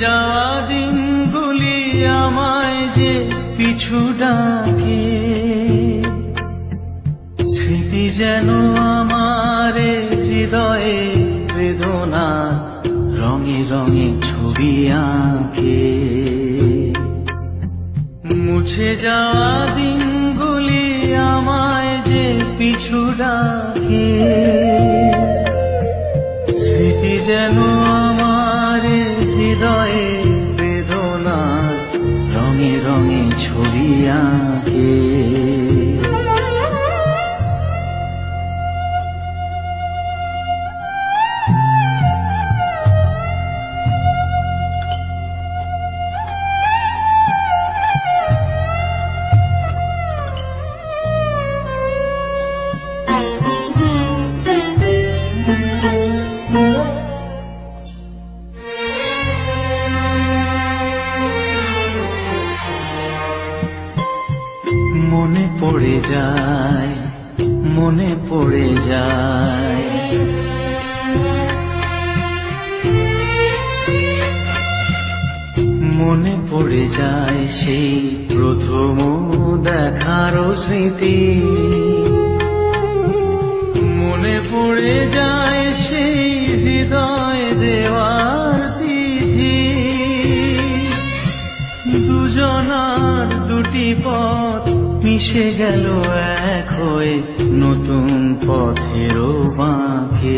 যাওয়া দিনগুলি আমায় যে পিছু ডাকে। স্মৃতি যেন আমার হৃদয়ে বেদনা রঙে রঙে ছবি আঁকে। মুছে যাওয়া দিনগুলি আমায় যে পিছু ডাকে। ছবি পড়ে যায়, মনে পড়ে যায়। মনে পড়ে যায় সেই প্রথম দেখার স্মৃতি। মনে পড়ে যায় সেই হৃদয় দুজনার দুটি পথ মিশে গেল এক হয়ে নতুন পথেরও বাঁকে।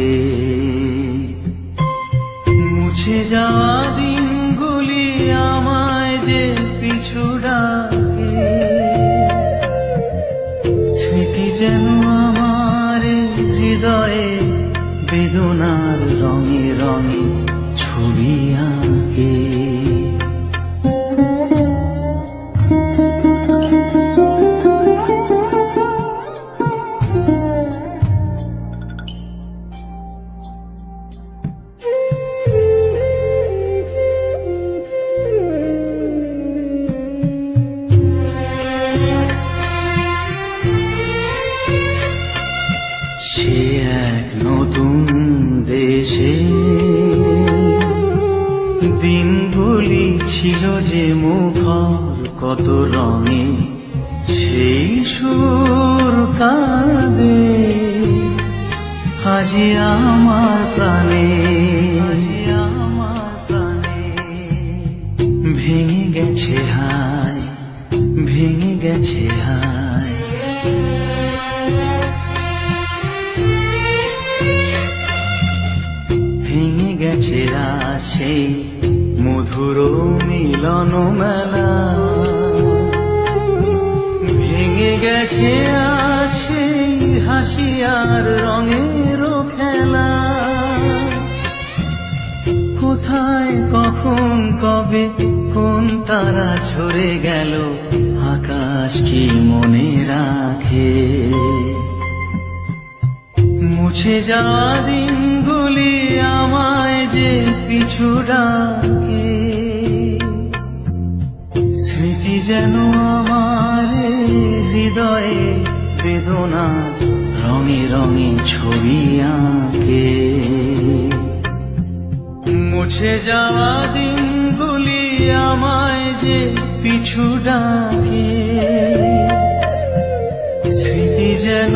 দিনগুলি ছিল যে মুখর, কত রঙে সেই সুর কাঁদে। আজি আমার প্রাণে, আজি আমার প্রাণে ভেঙে গেছে হায়, ভেঙে গেছে হায়। ভেঙে গেছে সেই মধুর মিলন মেলা। ভেঙে গেছে আজ সেই হাসি রঙের খেলা। কোথায়, কখন, কবে, কোন তারা ঝরে গেল, আকাশ কি মনে রাখে? মুছে যাওয়া দিনগুলি আমায় যে পিছু ডাকে। স্মৃতি যেন আমার হৃদয়ে বেদনা রঙে রঙে ছবি আঁকে। মুছে যাওয়া দিন দিনগুলি আমায় যে পিছু ডাকে। স্মৃতি যেন